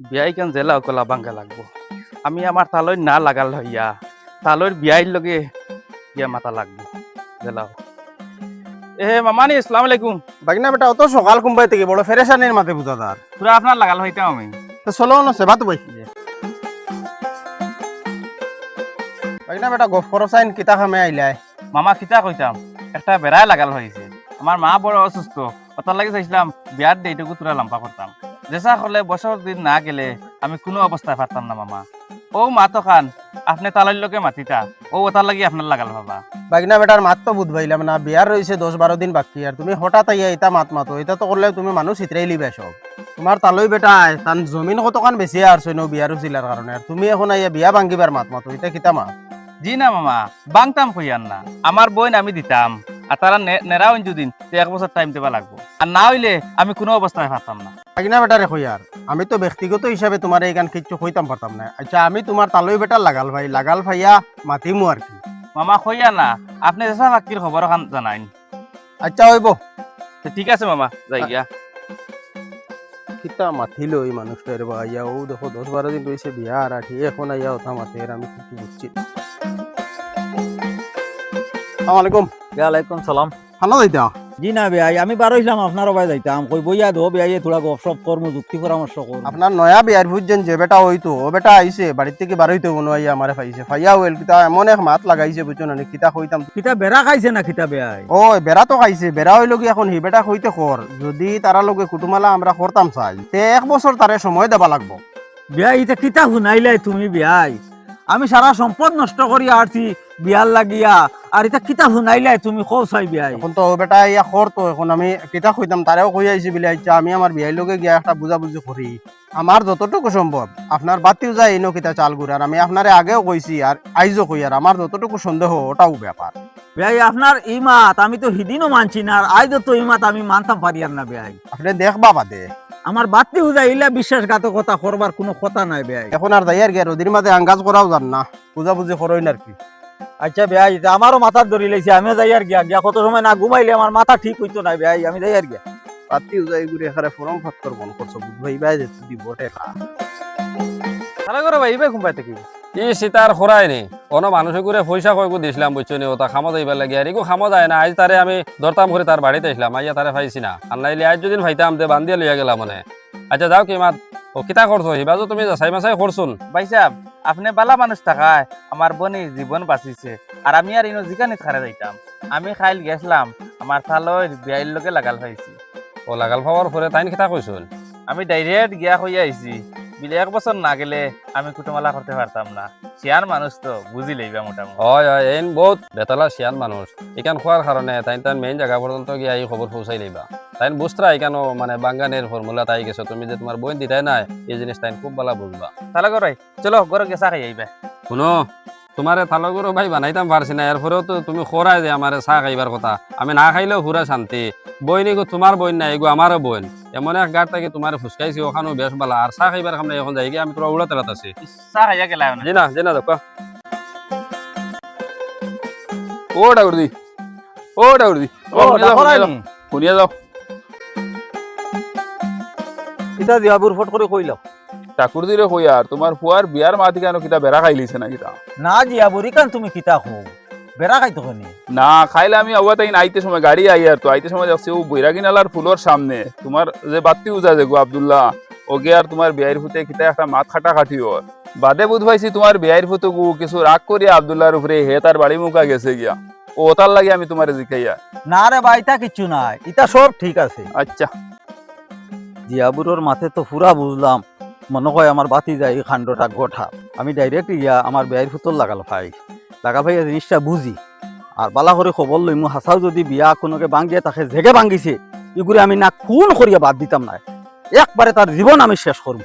বিয়াই কেন জেলা কলা বাঙ্গা লাগবো? আমি আমার তালই না লাগাল হইয়া তালইর বিয়াইর লগে গিয়া মাথা লাগবো জেলাও এ মামানি আসসালামু আলাইকুম। বাগিনা বেটা অত সকাল কুম্বাই থেকে বড় ফেরেশানির মাতে বুঝা তার পুরা আপনার লাগাল হইতাম আমি। তো চলো না সেবা তো বই বাগিনা বেটা গফ করো চাইন কিতা খামে আইলাই মামা কিতা কইতাম একটা বেড়াই লাগাল হয়েছে আমার মা বড় অসুস্থ। ওটার লাগে চাইছিলাম বিয়ার ডেটুকু তোরা লাম্পা করতাম যেসা হলে বছর দিন না গেলে আমি কোনো অবস্থায় পারতাম না মামা। ও মা তো খান আপনি তালার লোকে মাতিতা। ও ওটার লাগি আপনার লাগাল বাবা। বাগিনা বেটার মাত তো বুধবাইলাম না বিয়ার রয়েছে দশ বারো দিন বাকি আর তুমি হঠাৎ আইয়া ইতা মাত মাতো এটা তো করলে তুমি মানুষ চিত্রাই লিবে সব। তোমার তালই বেটা তান জমিন কতখান বেশি আর সৈন্য বিয়ার উচিলার কারণে আর তুমি এখন আইয়া বিয়া ভাঙ্গিবার মাত মাতো এটা কিতা মাত? জি না মামা বাংতাম কইয়ান না আমার বোন আমি দিতাম। আর তারা নে- নেরা দিন তো এক বছর টাইম দেবা লাগবো। আর না হইলে আমি কোনো অবস্থায় পারতাম না। বাগিনা বেটা রেখো আর আমি তো ব্যক্তিগত হিসাবে তোমার এইখান কিচ্ছু কইতাম পারতাম না আচ্ছা আমি তোমার তালই বেটার লাগাল ভাই লাগাল ভাইয়া মাতিমু আর কি। মামা কইয়া না আপনি যেসা ফাকির খবর খান জানাইন। আচ্ছা হইব। তো ঠিক আছে মামা যাই গিয়া। কিতা মাতিল ওই মানুষটার বা আইয়া ও দেখো দশ বারো দিন রয়েছে বিয়া আর আঠি এখন আইয়া মাতে আর আমি কিছু বুঝছি। আসসালামু আলাইকুম ওয়ালাইকুম সালাম। খানা যাইতা জি না আমি বার হইলাম আপনার যাইতাম। কই বইয়া দো বেয়াই থোড়া গপ সপ করমু যুক্তি পরামর্শ করব আপনার নয়া বিয়ার যে বেটা হইতো ও বেটা আইছে বাড়ির থেকে বার হইতে আইয়া আমারে পাইছে। ফাইয়া কিতা এমন এক মাত লাগাইছে বুঝছ না কিতা কইতাম। কিতা বেড়া খাইছে না কিতা বেয়াই? ও বেড়া তো খাইছে বেড়া হইল কি এখন হি বেটা কইতে কর। যদি তারা লগে কুটুমালা আমরা করতাম চাই তে এক বছর তারে সময় দেবা লাগবো। বেয়াই এটা কিতা শুনাইলাই তুমি বেয়াই? আমি সারা সম্পদ নষ্ট করি আরছি বিয়ার লাগিয়া আর এটা কিতা শুনাইলাই তুমি কও চাই বেয়াই এখন তো বেটা ইয়া কর তো এখন আমি কিতা কইতাম তারেও কই আইছি বলে আচ্ছা আমি আমার বিয়াই লগে গিয়া একটা বুঝাবুঝি করি আমার যতটুকু সম্ভব আপনার বাতিও যায় এনো কিতা চাল আর আমি আপনারে আগেও কইছি আর আইজও কই আর আমার যতটুকু সন্দেহ ওটাও ব্যাপার বেয়াই আপনার ইমাত আমি তো হিদিনও মানছি না আর আজ তো ইমাত আমি মানতাম পারি আর না বেয়াই আপনি দেখবা বাদে। আমার বাতি হুজা ইলা বিশ্বাসঘাতকতা করবার কোনো কথা নাই বেয়াই এখন আর দাইয়ার গিয়া রদির মাঝে আঙ্গাজ করাও জান না বুঝাবুঝি করই না আর কি। আচ্ছা এটা আমারও মাথা ধরি লাইছে আমিও যাই আর গিয়া। গিয়া কত সময় না ঘুমাইলে আমার মাথা ঠিক হইতো না বেয়াই আমি যাই আর গিয়া। বাতিও যায় ঘুরে এখানে ফরম ফাত্তর বন করছ বুঝবাই বাই যে দিব টেকা তাহলে করে ভাই ইবে ঘুমাই থেকে ই সীতার খোরাই নি? কোনো মানুষে করে পয়সা কয়গু দিছিলাম বুঝছ নি? ওটা খামো যাইবার লাগে। আর এগু খামো যায় না আজ তারে আমি ধরতাম করে তার বাড়িতে আসলাম আইয়া তারে পাইছি না। আর নাইলে আজ যদি ভাইতাম তে বান্ধিয়া লইয়া গেলাম মানে। আচ্ছা যাও কি মাত। ও কিতা করছ হিবাজো তুমি যাচাই মাছাই করছুন ভাই সাহেব আপনি বালা মানুষ থাকায় আমার বোনের জীবন বাঁচিছে। আর আমি আর ইনো জিকানি খারে যাইতাম। আমি খাইল গেছিলাম আমার থালয় বিয়াইর লোকে লাগাল হয়েছি ও লাগাল পাওয়ার পরে তাইন কিতা কইছুন আমি ডাইরেক্ট গিয়া হইয়া আইছি বিলে এক বছর না গেলে আমি কুটুমালা করতে পারতাম না। শিয়ার মানুষ তো বুঝি লইবা মোটামুটি। হয় হয় এন বহুত বেতালা শিয়ান মানুষ ইকান খোয়ার কারণে তাইন তার মেইন জায়গা পর্যন্ত গিয়ে এই খবর পৌঁছাই লইবা তাইন বুঝরা ইকানো মানে বাঙ্গানের ফর্মুলা তাই গেছো। তুমি যে তোমার বইন দিতাই নাই এই জিনিস তাইন খুব ভালো বুঝবা। তাহলে করে চলো ঘরে গেছা খাই আইবা। শুনো তোমারে থালগুরু ভাই বানাইতাম পারছি না এরপরেও তো তুমি খোরাই যে আমার চাহ খাইবার কথা। আমি না খাইলেও পুরা শান্তি। বইন এগো তোমার বইন না এগো আমারও বইন। এমন এক গাড় থেকে তোমার ফুসকাইছি ওখানেও বেশ বালা। আর চাহ খাইবার খাম এখন যাই আমি তোরা উড়াতে আছি। চা খাইয়া গেলা না জি না জি না দেখো ও ও ডাউরদি ও ও, যাও, ডাকর শুনিয়া যাও, আইনি। শুনিয়া যাও। কিতা দিয়া বুরফট করে কইলাম ঠাকুর দিলে কই আর তোমার ফুয়ার বিয়ার মাতি কেন কিতা বেড়া খাইলিছে না কিতা? না জিয়া বুড়ি কান তুমি কিতা খো বেড়া খাইতো কেনি না? খাইলে আমি আবার তাই আইতে সময় গাড়ি আই আর তো আইতে সময় যাচ্ছি ও বৈরাগীনালার ফুলোর সামনে তোমার যে বাত্তি উজা যে গো আবদুল্লাহ ওকে আর তোমার বিয়াইর ফুতে কিতা একটা মাত খাটা খাটি ওর বাদে বুধ পাইছি তোমার বিয়াইর ফুতে গু কিছু রাগ করিয়া আবদুল্লাহর উপরে হে তার বাড়ি মুখা গেছে গিয়া। ও তার লাগে আমি তোমার জিখাইয়া না রে ভাই ইতা কিচ্ছু নাই ইতা সব ঠিক আছে। আচ্ছা। জিয়াবুরোর মাথে তো পুরা বুঝলাম। মনে হয় আমার বাতি যায় এই খান্ডটা গোঠা। আমি ডাইরেক্ট ইয়া আমার বেয়ের ফুতল লাগাল ভাই। লাগা ভাই জিনিসটা বুঝি। আর বালা করে খবর লই, মু হাসাও যদি বিয়া কোনোকে বাঙ্গিয়ে তাকে জেগে ভাঙিছে এগুলি আমি না খুন করিয়া বাদ দিতাম না একবারে তার জীবন আমি শেষ করব